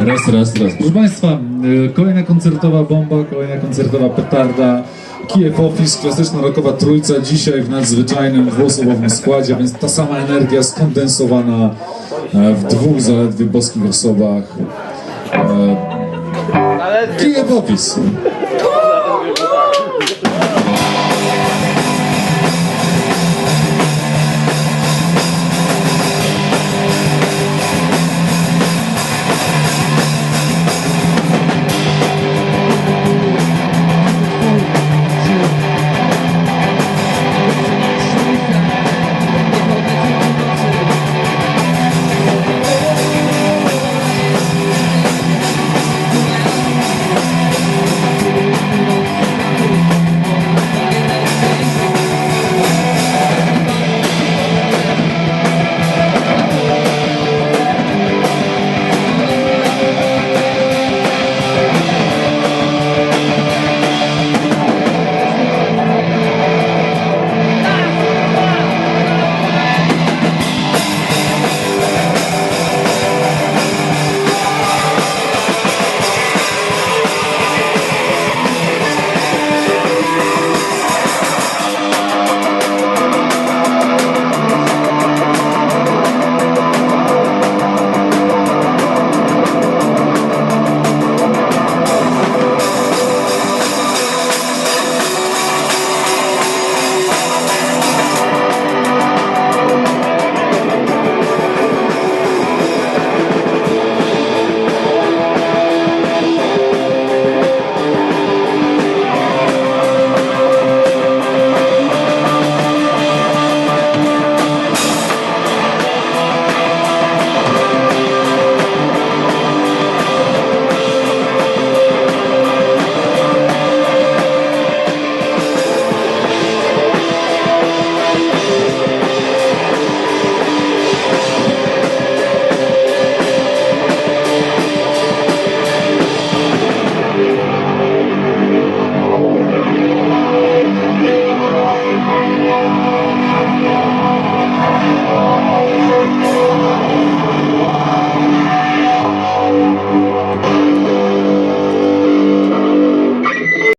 Raz, raz, raz. Proszę Państwa, e, kolejna koncertowa bomba, kolejna koncertowa petarda. Kijew Office, klasyczna rockowa trójca, dzisiaj w nadzwyczajnym dwuosobowym składzie, więc ta sama energia skondensowana e, w dwóch zaledwie boskich osobach. E, Office.